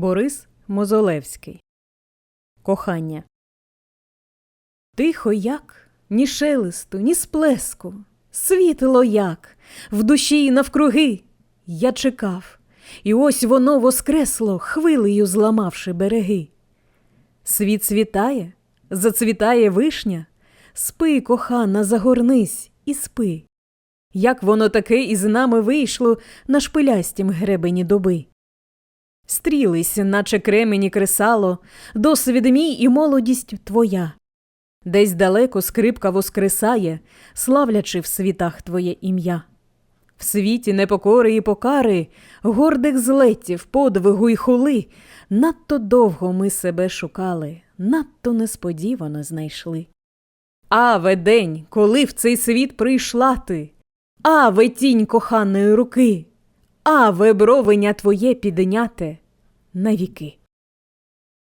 Борис Мозолевський. Кохання. Тихо як, ні шелесту, ні сплеску, світло як, в душі й навкруги. Я чекав, і ось воно воскресло, хвилею зламавши береги. Світ світає, зацвітає вишня, спи, кохана, загорнись і спи. Як воно таке із нами вийшло на шпилястім гребені доби. Стрілись, наче кремені кресало, досвід мій і молодість твоя. Десь далеко скрипка воскресає, славлячи в світах твоє ім'я. В світі непокори і покари, гордих злетів, подвигу й хули, надто довго ми себе шукали, надто несподівано знайшли. Аве день, коли в цей світ прийшла ти, Аве тінь коханої руки, Аве вибровення твоє підняте навіки.